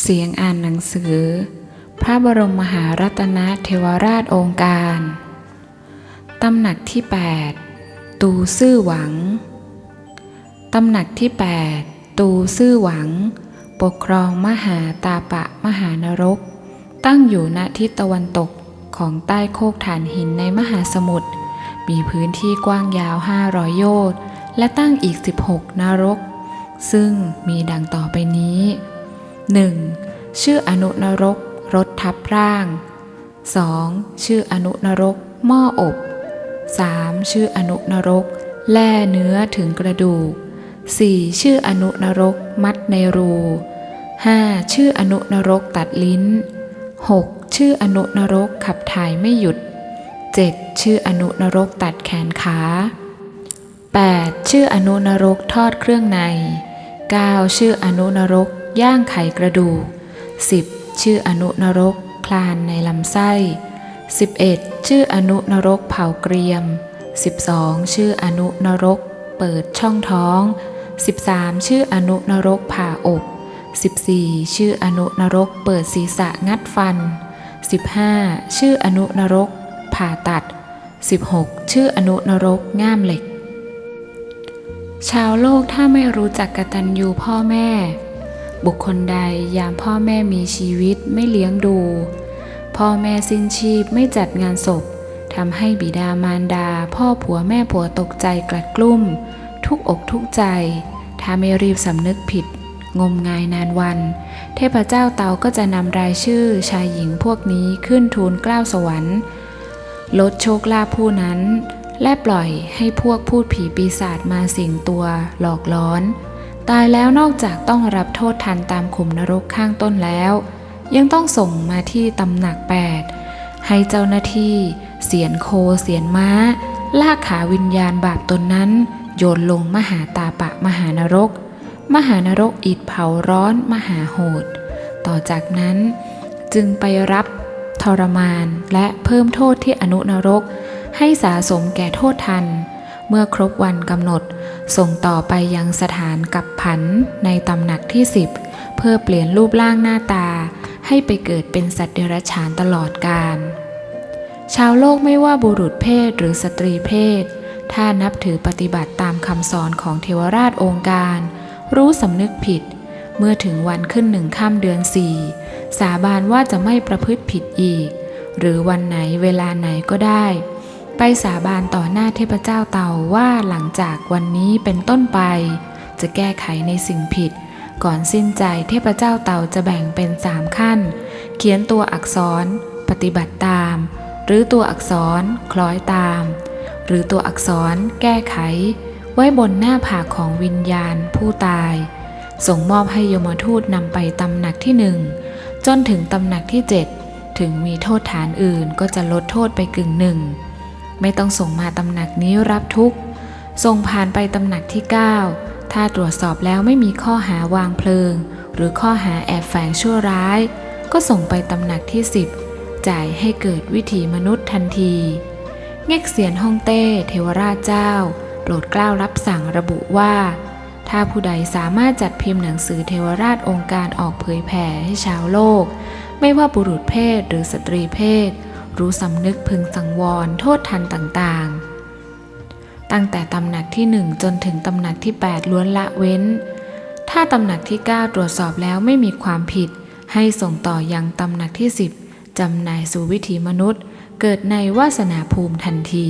เสียงอ่านหนังสือ พระบรมมหารัตนเทวราชองค์การ ตำหนักที่ 8 ตูซื่อหวัง ตำหนักที่ 8 ตูซื่อหวัง ปกครองมหาตาปะมหานรก ตั้งอยู่ณทิศตะวันตกของใต้โคกฐานหินในมหาสมุทร มีพื้นที่กว้างยาว 500 โยชน์ และตั้งอีก 16 นรก ซึ่งมีดังต่อไปนี้ 1. ชื่ออนุนรกรถทับร่าง 2. ชื่ออนุนรกหม้ออบ 3. ชื่ออนุนรก แล่เนื้อถึงกระดูก 4. ชื่ออนุนรกมัดในรู 5. ชื่ออนุนรกตัดลิ้น 6. ชื่ออนุนรกขับถ่ายไม่หยุด 7. ชื่ออนุนรกตัดแขนขา 8. ชื่ออนุนรกทอดเครื่องใน 9. ชื่ออนุนรก ย่างไข่กระดูก 10. ชื่ออนุนรก คลานในลำไส้ 11. ชื่ออนุนรกเผาเกรียม 12. ชื่ออนุนรก เปิดช่องท้อง 13. ชื่ออนุนรกผ่าอก 14. ชื่ออนุนรก เปิดศีรษะงัดฟัน 15. ชื่ออนุนรก ผ่าตัด 16. ชื่ออนุนรกง่ามเหล็ก ชาวโลกถ้าไม่รู้จักกตัญญูพ่อแม่ บุคคลใดยามพ่อแม่มีชีวิตไม่เลี้ยงดู พ่อแม่สิ้นชีพไม่จัดงานศพทำให้บิดามารดา พ่อผัวแม่ผัวตกใจกลัดกลุ้ม ทุกอกทุกใจ ถ้าไม่รีบสำนึกผิด งมงายนานวัน เทพเจ้าเตาก็จะนำรายชื่อชายหญิงพวกนี้ขึ้นทูลกล้าวสวรรค์ลดโชคลาภผู้นั้น และปล่อยให้พวกพูดผีปีศาจมาสิงตัวหลอกล้อน ตายแล้วนอกจากต้องรับโทษทันตามขุมนรกข้างต้นแล้ว ยังต้องส่งมาที่ตำหนักแปดให้เจ้าหน้าที่เสียนโคเสียนม้า ลากขาวิญญาณบาปตนนั้น โยนลงมหาตาปะมหานรก มหานรกอิดเผาร้อนมหาโหด ต่อจากนั้นจึงไปรับทรมานและเพิ่มโทษที่อนุนรก ให้สาสมแก่โทษทัน เมื่อครบวันกำหนด ส่งต่อไปยังสถานกับผันในตำหนักที่สิบเพื่อเปลี่ยนรูปร่างหน้าตา ให้ไปเกิดเป็นสัตว์เดรัจฉานตลอดกาลชาวโลกไม่ว่าบุรุษเพศหรือสตรีเพศ ถ้านับถือปฏิบัติตามคำสอนของเทวราชองค์การ รู้สำนึกผิด เมื่อถึงวันขึ้นหนึ่งข้ามเดือนสี่สาบานว่าจะไม่ประพฤติผิดอีก หรือวันไหนเวลาไหนก็ได้ ไปสาบานต่อหน้าเทพเจ้าเต่าว่าหลังจากวันนี้เป็นต้นไป จะแก้ไขในสิ่งผิด ก่อนสิ้นใจเทพเจ้าเต่าจะแบ่งเป็นสามขั้น เขียนตัวอักษร ปฏิบัติตาม หรือตัวอักษรคล้อยตาม หรือตัวอักษรแก้ไข ไว้บนหน้าผากของวิญญาณผู้ตาย ส่งมอบให้ยมทูตนำไปตำหนักที่หนึ่งจนถึงตำหนักที่เจ็ดถึงมีโทษฐานอื่นก็จะลดโทษไปกึ่งหนึ่ง ไม่ต้องส่งมาตำหนักนี้รับทุกส่งผ่านไปตำหนักที่ 9 ถ้าตรวจสอบแล้วไม่มีข้อหาวางเพลิง หรือข้อหาแอบแฝงชั่วร้าย ก็ส่งไปตำหนักที่ 10 จ่ายให้เกิดวิถีมนุษย์ทันทีเง็กเสียนฮ่องเต้เทวราชเจ้า โปรดกล้าวรับสั่งระบุว่า ถ้าผู้ใดสามารถจัดพิมพ์หนังสือเทวราชองค์การออกเผยแผ่ให้ชาวโลก ไม่ว่าบุรุษเพศหรือสตรีเพศ รู้สำนึกพึงสังวร โทษทันต่างๆ ตั้งแต่ตำหนักที่หนึ่งจนถึงตำหนักที่ 8 ล้วนละเว้น ถ้าตำหนักที่ 9 ตรวจสอบแล้วไม่มีความผิด ให้ส่งต่อยังตำหนักที่ 10จำหน่ายสู่วิถีมนุษย์ เกิดในวาสนาภูมิทันที